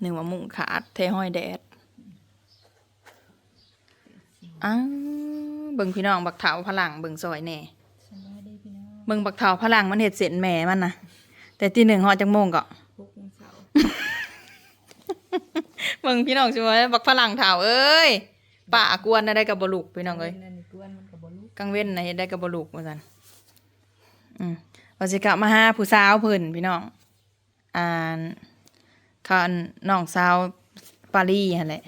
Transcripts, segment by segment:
หนึ่งว่ามุงขาดเทห้อยแดดอ้าวเบิ่งพี่น้องบักเถาพลังเบิ่งซอยแหน่สบายดีพี่น้องเบิ่งบักเถาพลังมันเห็ดเสร็จแหม่มันนะแต่ตีหนึ่งหอจังโมงก็พกวันเสาร์เบิ่งพี่น้องสิว่าบักพลังเถาเอ้ยป่ากวนได้กับบลุกพี่น้องเอ้ยนั่นนี่กวนมันกับบลูกกังเว้นนะเฮ็ดได้กับบลุกว่าซั่นอืมว่าสิกลับมาหาผู้สาวเพิ่นพี่น้องอ่าน เขาอันน้องสาวปารีหั่นแหละ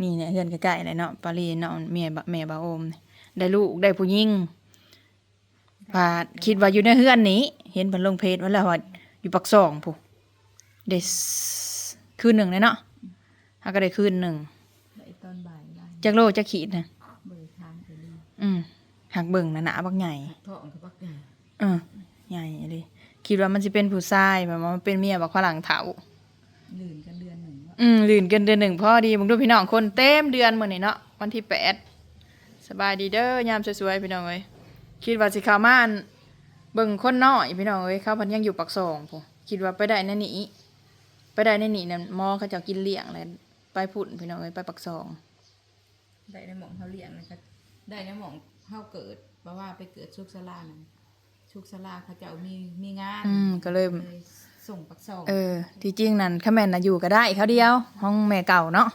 นี่เนี่ยเฮือนใกล้ๆเลยเนาะปารีเนาะแม่บะแม่บาโอมนี่ได้ลูกได้ผู้หญิงพาดคิดว่าอยู่ในเฮือนนี้ เห็นเพิ่นลงเพจไว้แล้วว่าอยู่ปักซองผู้ได้สคืนหนึ่งเลยเนาะเฮาก็ได้คืนหนึ่งได้ตอนบ่ายได้จักโลจักขีดนะเบิกทางไปเลยอืมหักเบิ่งนะหนาบักใหญ่ท้องกับปักใหญ่เออใหญ่เลย คิดว่ามันจะเป็นผู้ชายแบบว่ามันเป็นเมียบักฝรั่งเถาลื่นกันเดือนหนึ่งว่าอืมลื่นเกินเดือนหนึ่งพอดีมึงดูพี่น้องคนเต็มเดือนมื้อนี้เนาะวันที่แปดสบายดีเด้อยามสวยๆพี่น้องเอ้ยคิดว่าสิเข้ามาอั่นเบิ่งคนน้อยพี่น้องเอ้ยเขาเพันยังอยู่ปักซองพู้คิดว่าไปได้ในนี้ไปได้ในนี้นั่นหมอเขาเจะกินเลี้ยงเลยไปพุ่นพี่น้องเอ้ยไปปักซองได้ในหม่องเขาเลี้ยงนะครับได้ในหม่องเขาเกิดเพราะว่าไปเกิดชุกสลานั่น ชุกสลาเขาจะเอามีมีงานอืมก็เลย เลยส่งปักซองเออ ที่จริงนั่นข้าแม่นน่ะอยู่ก็ได้เขาเดียว ห้องแม่เก่าเนาะ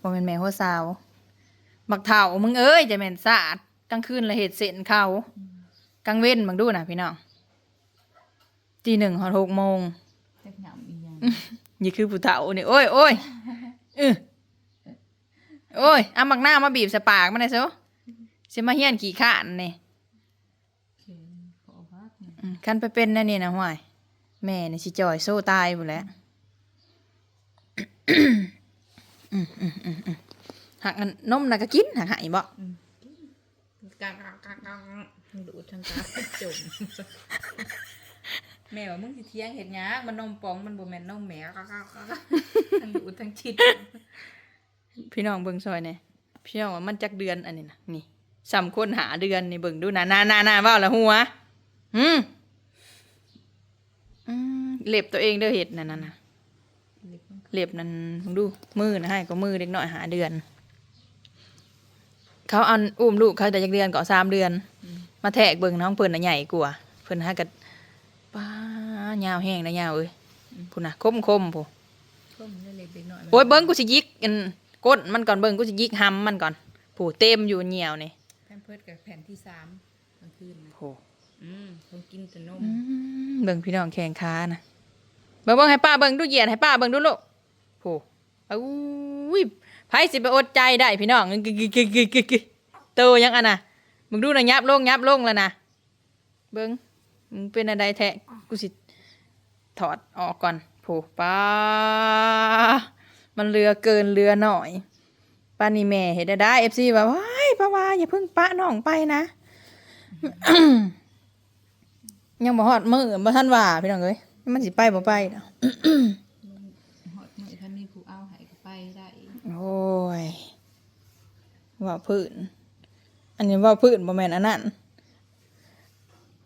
บ่แม่นแม่หัวสาว บักเฒ่ามึงเอ้ยจะแม่นสะอาดกลางคืนละเฮ็ดเส้นเขากลางเว้นบังดูน่ะพี่น้องตีหนึ่งฮอดหกโมงเล็กหนำอีกอย่างนี่คือผู้เฒ่านี่โอ้ยโอ้ยเออโอ้ยเอามักหน้ามาบีบใส่ปากมันได้ซะสิมาเฮียนขี้ข้านนี่ เขียนขอพักเนี่ย อืม คันไปเป็นแนั่นนี่นะห้วยแม่นี่สิจ่อยโซ่ตายพุ่นแหล้วหักอันนมน่ะก็กินหักหายบ่กางกางกางกางทั้งดูดทั้งกางจมแม่ว่ามึงสิเที่ยงเห็นหยังมันนมปองมันบ่แม่นนมแหมกากากากทั้งดูดทั้งชิดพี่น้องเบิ่งซอยเนี่ยพี่น้องว่ามันจักเดือนอันนี้นะนี่สามคนหาเดือนนี่เบิ่งดูนะนานานาเว้าละหัวอืมอืม เล็บตัวเองเด้อเห็ดนั่นน่ะนะเล็บนั่นมึงดูมือนะให้ก็มือเด็กน้อยหาเดือน เขาเอาอุ้มลูกเขาแต่จักเดือนก็สามเดือน มาแทกเบิ่งน้องเพิ่นน่ะใหญ่กว่าเพิ่นหากัป้ายาวแห้งนะยาวเอ้ยพุ่นน่ะคมคมๆพุ่นก็มันได้เล็กเด็กน้อยโอ้ยเบิ้งกูสิยิกอันก้นมันก่อนเบิ้งกูสิยิกหำมันก่อนผู้เต็มอยู่เหนียวนี่แพมเพิร์ดกับแผ่นที่สามกลางคืนนะโอ้ อืมต้องกินแต่นมเบิ้งพี่น้องแข่งขานะเบิ้งเบิ้งให้ป้าเบิ้งดูเหยียดให้ป้าเบิ้งดูลูกโอ้อุ้ยไผสิไปอดใจได้พี่น้องกึกกึกกึกกึกกึกกึกโตยังอันน่ะมึงดูนะยับลงยับลงแล้วนะเบิ้งมึงเป็นอะไรแท้กูสิถอดออกก่อนโผป้ามันเรือเกินเรือหน่อยป้านี่แม่เห็นได้ได้เอฟซีว่าว้ายป้าว่าอย่าเพิ่งปะน้องไปนะ ยังบ่ฮอดมือบ่ทันว่าพี่น้องเอ้ยมันสิไปบ่ไปเนาะหอดมือถ้ามีผู้เอาใหายก็ไปได้โอ้ยว่าพื้น อันนี้ว่าพื้นบ่แม่นอันนั้น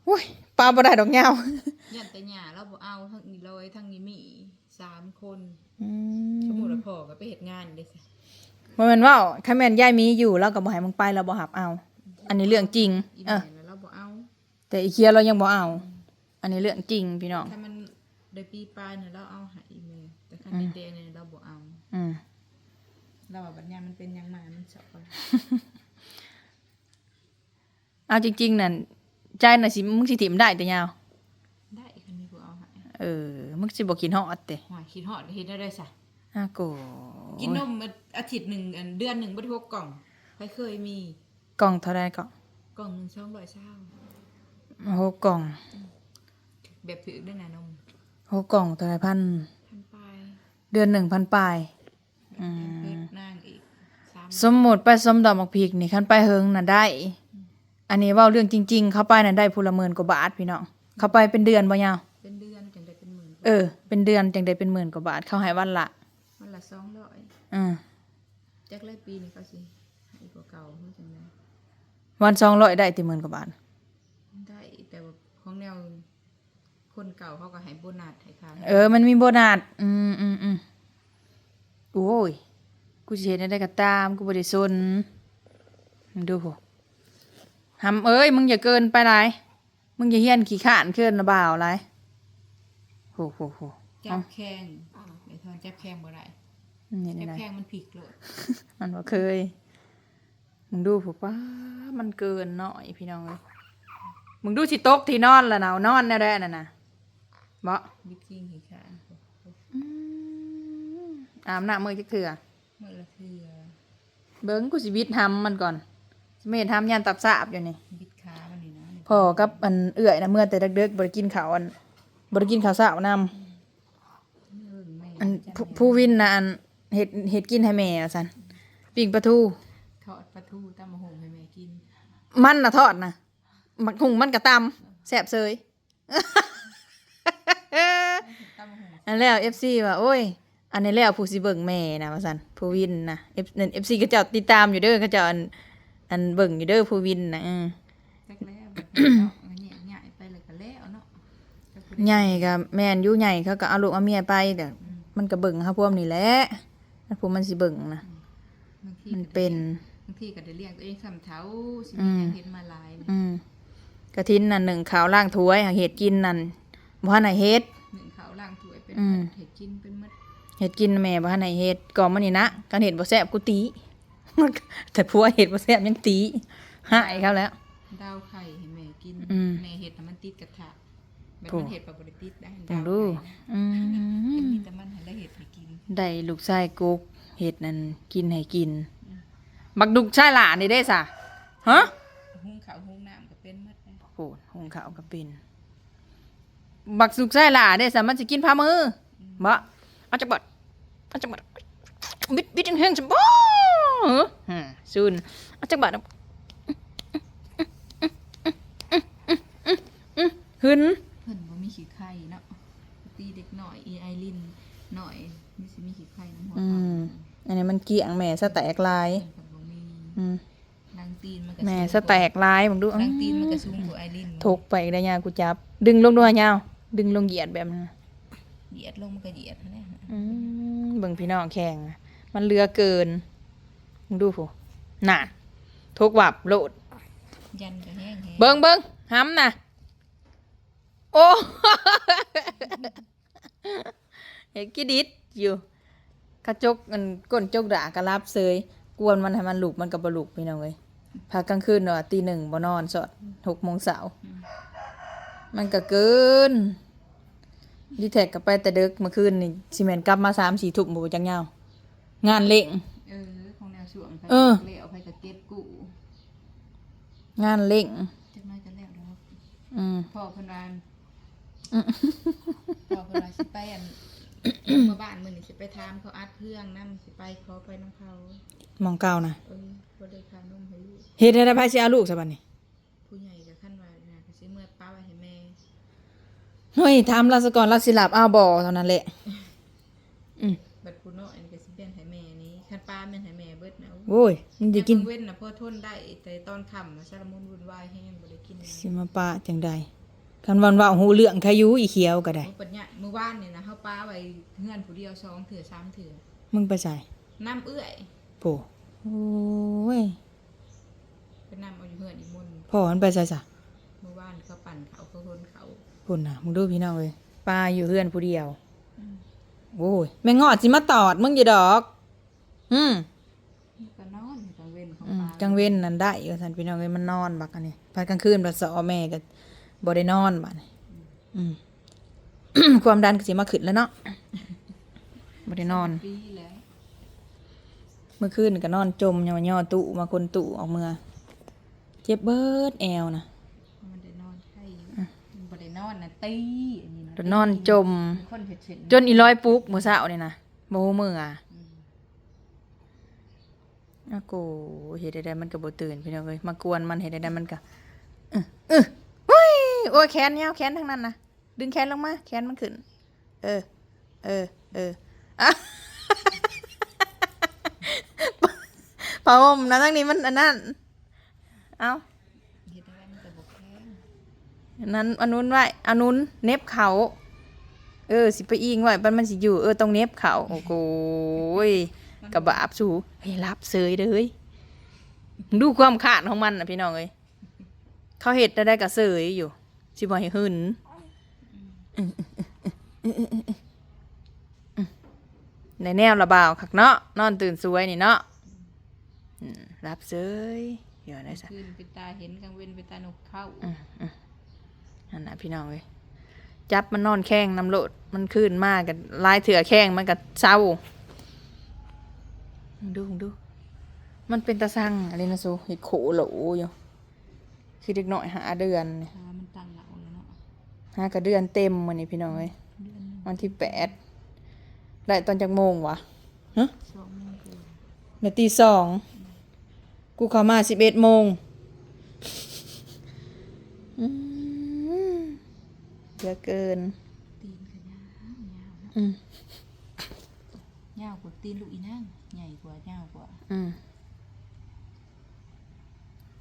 โอ้ยปลาบ่ได้ดอกยาวยันแต่หยาเราบ่เอาทั้งนี้ลอยทั้งนี้มีสามคนอืสมมุมติว่าพ่อก็ไปเฮ็ดงานเด้สิบ่แม่นว่าคันแม่นยายมีอยู่แล้วก็บ่ให้มึงไปแล้วบ่หับเอา อันนี้เรื่องจริงอีเอแม่อแล้วเราบ่เอาแต่อีเคียเรายังบ่เอา อันนี้เรื่องจริงพี่น้อง ถ้ามันได้ปีปลายเนี่ยเราเอาใหายแม่แต่คันเด็กๆเนี่ยเราบ่เอาอืมเราว่าบัดยามมันเป็นหยังมามันชอบไปเอาจริง ๆนั่นใจน่ะสิมึงสิถิ่มได้แต่ยาว ได้คันมีผู้เอาใหายเออมึงสิบ่กินฮอดแต่หอยคิดฮอดก็เฮ็ดได้ได้ซะอาโกกินนมอาทิตย์หนึ่งอันเดือนหนึ่งบ่ได้หกกล่องใครเคยมี กล่องเท่าไรกล่องกล่องหนึ่งช่องร้อยเช้าโหกล่อง แบบถือด้วยนะนมโหกล่องเท่าไรพัน พันปลายเดือนหนึ่งพันปลาย อืม เพชรนางอีกสามสมมุติไปสมดอกมักพริกนี่คันไปเฮิงน่ะได้ อันนี้เว้าเรื่องจริง ๆ เข้าไปน่ะได้พูละหมื่นกว่าบาทพี่น้องเข้าไปเป็นเดือนบ่ยาวเป็นเดือนจังได้เป็นหมื่นเออ เป็นเดือนจังได้เป็นหมื่นกว่าบาท เขาให้วันละวันละสองร้อยอืมจักเลยปีนี่ก็สิให้กว่าเก่าเพิ่นจังไดวัน200ได้ติหมื่นกว่าบาท ได้แต่ว่าของแนวคน เก่าเขาก็ให้โบนัสให้ค่ะเออ มันมีโบนัสอืมอืมโอ้ย กูสิเฮ็ดได้ก็ตาม กูบ่ได้สนมึงดูโหหำเอ้ย มึงอย่าเกินไปหลายมึงอย่าเฮียนขี้ข้านเกินระบ่าวหลายโหโหโหจับแข้งเดี๋ยวทอนจับแข้งบ่ได้นี่จันี่บได้แข้งมันผิกเลยมันบ่เคย มึงดูผู้ป้ามันเกินหน่อยพี่น้องเอ้ยมึงดูสิตกที่นอนแล้วนะนอนแน่ได้น่ะนะ บ่วิธีขี้ขานอืมอาบน้ำมือจักเถื่อเมื่อละเทือเบิ้งกูสิวิตทำมันก่อนสิไม่เห็นทำยันตับสาบอยู่นี่บิดขามันนี่นะพอกับอันเอื่อยนะเมื่อแต่เด็กๆบ่ได้กินข้าวอันบ่ได้กินข้าวเช้านำเอิ่งแม่อันผู้ผู้วินนะอันเฮ็ดเฮ็ดกินให้แม่ว่าซั่นปิ้งปลาทูทอดปลาทูตำมะฮงให้แม่กิน มันน่ะทอดนะมักหุงมันก็ตำแซ่บเซยตำมะฮง อันแล้ว FC ว่าโอ้ย อันนี้แล้วผู้สิเบิ่งแม่นะว่าซั่นผู้วินนะ F นั่น FC ก็เจ้าติดตามอยู่เด้อเขาเจ้าอันอันเบิ่งอยู่เด้อผู้วินนะอือจักแล้วแบบนี้เนาะอันนี้ใหญ่ไปเลยก็แล้วเนาะจักผู้ใดใหญ่ก็แม่นอยู่ใหญ่เขาก็เอาลูกเอาเมียไปแต่อืมมันก็เบิ่งเฮาพวกนี่แหละแล้วพวกมันสิเบิ่งนะบางทีมันก็ได้เป็น บางทีก็ได้เลี้ยงตัวเองสำเท้าสิอืมีมหยังเห็นมาหลายนี่อืมกระทินนั่นหนึ่งขาวล่างถ้วยหาเห็ดกินนั่นบ่ทันให้เฮ็ด เป็นอืมเห็ดกินเป็นมัดเห็ดกินแม่บ่ทันให้เฮ็ดก่อนมันนี่นะกันเห็ดบ่แซ่บกูตีแต่ผัวเห็ดบ่แซ่บยังตีหายเขาแล้วดาวไข่ให้แม่กินอืมแม่เห็ดน่ะมันติดกระทะแบบโถ่มันเห็ดปกติได้ลดาองวดูไข่อืมมีแต่มันให้ได้เห็ดให้กินได้ลูกชายกุกเห็ดนั่นกินให้กิน บักดุกชายหลานนี่ได้ซะฮะหุงข้าวหุงน้ำก็เป็นมัดเลยโหหุงข้าวก็เป็น บักสุกชายหลานได้ซะมันสิกินพามือบ่เอาจักบดเอาจักบดบิดบิดแห้งๆจังบ่ฮะซุนเอาจักบดหึนเพิ่นบ่มีขี้ไข่เนาะตีเด็กหน่อยอีไอรินหน่อยมีสิมีขี้ไข่น้ำหัวอืเขามอันนี้มันเกี่ยงแม่สแตกลายเพิ่นก็บ่มีอืมนางตีนมันก็แม่สูงสแตกลายบังดูกว่านางตีนมันก็สูงกว่าไอรินถกไปได้ยากูจับ ดึงลงด้วยยาว ดึงลงเหยียดแบบนั้น เหยียดลงมันก็เหยียดนั่นแหละอืมเบิ่งพี่น้องแข่งนะมันเรือเกินมึงดูผู้น่ะทกวับโลด ยันก็แห้งแห้งเบิ่งเบิ่งห้ำน่ะโอ้ เห็นกี่ดิดอยู่กระจกมันก้นจกด่ากระลับเซยกวนมันให้มันลุกมันกับบลุกพี่น้องเว้ยพากลางคืนเนาะตีหนึ่งบ่นอนสอดหกโมงเสาร์มันก็เกิน ดีแท็กกลับไปแต่เด็กเมื่อคืนนี่ซีเมนกลับมาสามสี่ทุ่มบ่จังยาวงานเล่ง เออของแนวช่วงไปเออ เลี้ยวไปก็เก็บกูงานเล่งจักหน้อยก็แล้วแล้วอืมพ่อเพิ่นว่าอืมพ่อเพิ่นว่าสิไปอันเมื่อบ้านมื้อนี้สิไปถามเขาอัดเครื่องนำสิไปขอไปนํเขามองเก้านะเออบ่ได้ค่านมให้ลูกเฮ็ดให้ได้พายสิเอาลูกซะบัดนี้ผู้ใหญ่ก็คันว่าน่ะก็สิเมื่อป้าไว้ให้แม่ เฮ้ยถามเราซะก่อนเราสิหลับเอาบ่เท่านั้นแหละ อืมบัดผู้น้อยอันก็สิเป็นให้แม่นี้คันป้าแม่นให้แม่เบิดนะโว้ยมันจะกินยามเว้นน่ะพอทนได้แต่ตอนค่ำน่ะสารมุนวุ่นวายแฮงบ่ได้กินสิมาปะจังใดคันวันว่าหูเรื่องใครอยู่อีเขียวก็ได้เมื่อปัญญาเมื่อวานนี่นะเฮาป้าไว้เฮือนผู้เดียวสองเถื่อสามเถื่อมึงไปใส่น้ำเอื้อยโปโอ้ยเป็นน้ำเอาอยู่เฮือนอีกมุนพ่อมันไปใส่ซะเมื่อวานเขาปั่นเขาเขาคนเขา พุ่นน่ะมึงดูพี่น้องเอ้ยปลาอยู่เฮือนผู้เดียวโอ้ยแม่งอดสิมาตอดมึงอยู่ดอก อืมก็นอนกลางเว้นของอืมป้ากลางเว้นนั่นได้ว่าซั่นพี่น้องเอ้ยมันนอนบักอันนี้พากลางคืนบัดสอแม่ก็บ่ได้นอนบัดนี้อืมความดันก็สิมาขึ้นแล้วเนาะบ่ได้นอนปีแล้วเมื่อคืนก็นอนจมย่อย่อตุมาคนตุออกเมื่อเจ็บเบิดแอวนะ มันได้นอนไข้มันบ่ได้ นอนนะตีอันนี้นะจนนอนจมมีคนเห็ดเห็นจนอีร้อยปลุกมื้อเช้านี่นะโมโหมืออะอากูเฮ็ดได้ๆมันก็บ่ตื่นพี่น้องเอ้ยมากวนมันเฮ็ดได้ๆมันก็อื้ออื้อเฮ้ยโอ้ยแขนยาวแขนทั้งนั้นนะดึงแขนลงมาแขนมันขึ้น เออ เออ เอออะผ้าห่มนะทั้งนี้มันอันนั้น เอ้าเห็ดอะไรมั นก็บ่แข็งอันนั้นอันนู้นไว้อันนู้นเน็บเขา เออ สิไปอิงไว้ปันมันสิอยู่เออตรงเน็บเขาโอ้โหยกระบาบสูเฮ้ยรับเสยเลยดูความขาดของมันนะพี่น้องเอ้ยเขาเห็ดได้ได้กับเสยอยู่สิบ่ให้หึนในแนวระบาวคักเนาะนอนตื่นสวยนี่เนาะอืมรับเสยเดี๋ยวได้สักคืนเป็นตาเห็นกลางเว้นเป็นตานกเข้า นั่นนะพี่น้องเอ้ยจับมันนอนแข้งน้ำโลดมันขึ้นมากกันลายเถื่อแข้งมันก็เศร้าดูดู มันเป็นตาสั่งอะไรนะซูเห็ดโขโหลอยู่คือเด็กหน่อยหาเดือนนี่ขามันตั้งเหลาแล้วเนาะหากระเดือนเต็มวันนี้พี่น้องเอ้ยเดือนหนึ่งวันที่แปดได้ตอนจากโมงวะฮะสองโมงเกินนาทีสองกูเข้ามาสิบเอ็ดโมงอืม เยอะเกิน ตีนก็ยาวยาวเนาะอืมยาวกว่าตีนลูกอีนางใหญ่กว่ายาวกว่า อืม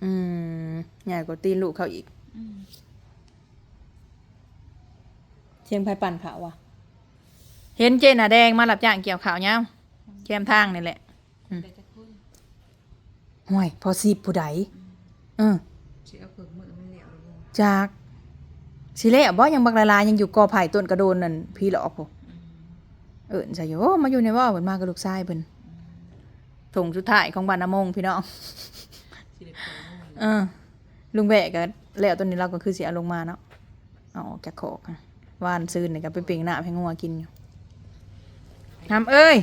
อืมใหญ่กว่าตีนลูกเขาอีกอืมเชียงไพปั่นขาววะเห็นเจน่ะแดงมาหลับจ้างเกี่ยวขาวเนี้ยแคมทางนี่แหละอืมได้จะคุ้นห่วยพอสีบผู้ใดเออ สิเอาเผิกมือมันเหลวเลยจาก สิเละบ่ยังบักละลายยังอยู่กอไผ่ต้นกระโดนนั่นพี่หลอกผมเอิ้นใส่โยมาอยู่ในว่าเหมือนมากับลูกชายเพิ่นถงสุดท้ายของบ้านนามงพี่น้องสิได้เปิดมือเออลุงแบะก็แล้วตัวนี้เราก็คือเสียลงมาเนาะเอาออกจากคอกอะว่านซื้อนี่ก็ไปเป่งหน้าให้งัวกินอยู่หำเอ้ย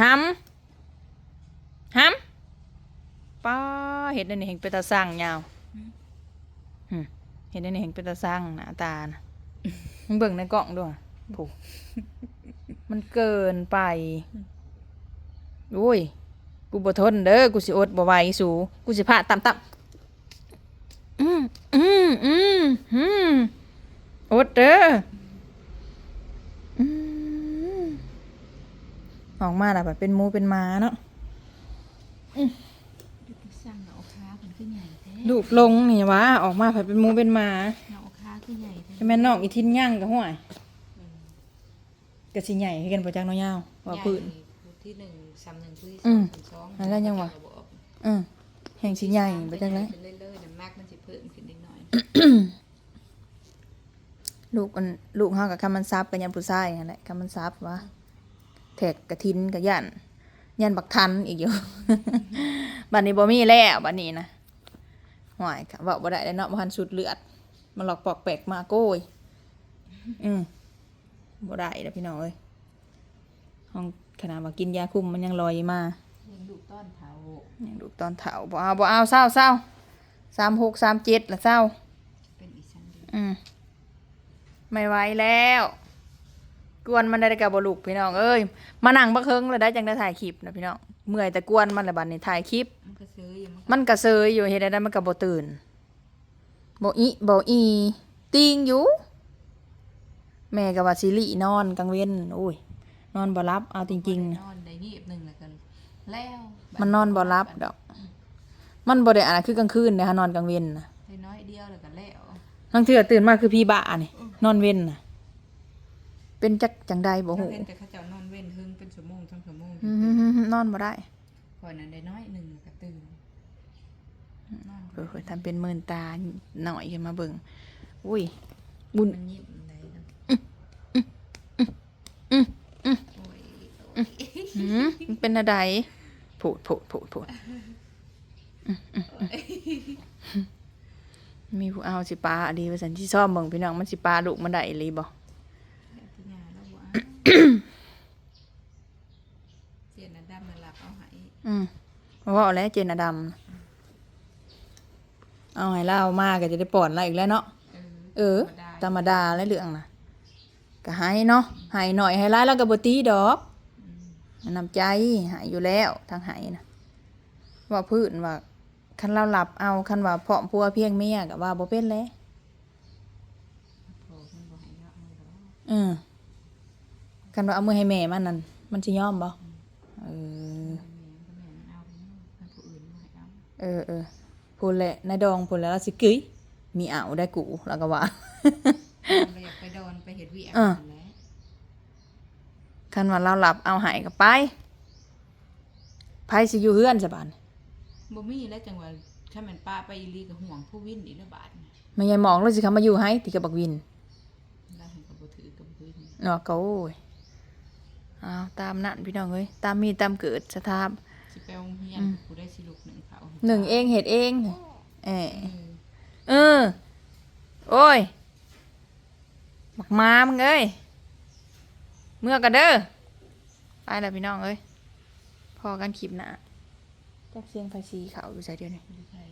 หำหำป้าเห็ดอันนี้เห็นเป็นตาสั่งยาวหึ เห็ดอันนี้เห็นเป็นตาสั่งหน้าตานะมึงเบิ่งในกล่องด้วยผูกมันเกินไปโอ้ยกูบ่ทนเด้อกูสิอดบ่ไหวสูกูสิพาต่ำต่ำอืมอืมอืมอืมอดเด้อออกมาแล้วแบบเป็นมูเป็นหมาเนาะ สร้างเอาขาเพิ่นขึ้นใหญ่แท้ ลูกลงนี่วะออกมาผัดเป็นหมูเป็นหมาเอาขาขึ้นใหญ่แท้ใช่แม่นน้องอีทินย่างกับห่วยกะสิใหญ่ให้กันบ่จักเน้อยยาวว่าพื้นใหญ่ที่หนึ่งสามหนึ่งที่อืสองมสามสองอันนั้นยังวะระบบอือแห่งสิใหญ่บ่จักเลย เป็นเรื่อยๆน้ำมากมันสิเพิ่มขึ้นนิดหน่อยลูกมันลูกเฮากับคำมันซับกับยันผู้ชายนั่นแหละคำมันซับวะแทกกระทินกับยันยันบักทันอีกอยู่ บัดนี้บ่มีแล้วบัดนี้นะ หวายค่ะเว้าบ่ได้แล้วเนาะบ่ทันสุดเลือด มันหลอกปอกแปลกมาโก้ยอืมบ่ได้แล้วพี่น้องเอ้ยห้องขนาดว่ากินยาคุมมันยังลอยมายังดูต้อนเท้ายังลูกตอนเฒ่าบ่เอาบ่เอาเศร้าเศร้าสามหกสามเจ็ดละเศร้าเป็นอีสันเดียวอืมไม่ไหวแล้ว กวนมันได้กับบลูกพี่น้องเอ้ยมานั่งบักเฮิงเลยได้จังได้ถ่ายคลิปนะพี่น้อง เมื่อยแต่กวนมันละบัดนี้ถ่ายคลิป มันก็ซื้ออยู่มันก็มันกระเซยอยู่เฮ็ดได้ได้มันก็บ่ตื่นบ่อีบ่อีติงอยู่ แม่ก็ว่าสิรินอนกลางเว้นโอ้ย นอนบ่หลับเอาจริงๆนะ นอนได้งีบหนึ่งแล้วกันแล้วมันนอนบ่หลับดอก มันบ่ได้อ่านคือกลางคืนเด้ฮะนอนกลางเว้นน่ะได้น้อยเดียวแล้วกันแล้วทั้งเทื่อตื่นมาคือพี่บ้านี่นอนเว้นน่ะเป็นจักจังใดบ่ถ้าฮู้เล่นแต่เขาเจ้า นอนบ่ได้ก่อนนั้นได้น้อยหนึ่งแล้วก็ตื่นนอนเออทำเป็นเมินตาหน่อยขึ้นมาเบิ่งอุ้ย บุญมันยิ้มอะไรนะโอ้ยหืมมันเป็นอะไรโผดโผดโผดโผดอืมอืมอืมมีผู้เอาสิปลาอะดีว่าสันที่ชอบเบิ่งพี่น้องมันสิปลาลูกมันได้อีหลีบ่ที่ยาแล้วว่าเสียนดำมาหลับเอาใหาย อืมเพราะว่าเอาแล้วเจนอดำเอาให้เล่ามาก็จะได้ปลอดอะไรอีกแล้วเนาะเออ ธรรมดาและเรื่องนะก็ให้เนาะให้หน่อยให้ร้ายแล้วก็บตีดอกน้ำใจใหายอยู่แล้วทางใหายนะว่าพื้นว่าคันเราหลับเอาคันว่าเพาะพัวเพียงเมียกับว่าบ่เป็นเลยโผล่มันบ่ให้เนาะมันบ่เออคันว่าเอามือให้แม่มันนั่นมันสิยอมบ่เออ แม่ก็แม่เอาเนาะถ้าผู้อื่นบ่ให้ เอาเออเออพูนแหละนายดองพูนแล้วเราสิกึยมีเอาได้กูแล้วก็ว่าเราอยากไปโดนไปเห็ดเวียกอะนั่นแหละคันว่าเราหลับเอาหายก็ไปไผสิอยู่เฮือนซะบาดนี้บ่มีแล้วจังหวะถ้ามันป้าไปอีหลีก็ห่วงผู้วินอีกแล้วบาดนี่แม่ยายหมองเลยสิเขามาอยู่ให้ติกับบักวินแล้วเห็นก็บ่ถือกับพื้นเนาะก็โอ้ยเอาตามนั่นพี่น้องเอ้ยตามมีตามเกิดสถาบสิ ไปโรงเรียนกูได้สิลูกหนึ่งเขาหนึ่งเองเฮ็ดเองเออเออเออโอ้ยบักมามึงเอ้ยเมื่อกันเด้อไปแล้วพี่น้องเอ้ยพอกันคลิปหนะจักเสียงไฟสีเขาอยู่ใจเดียวนี่ไม่ใช่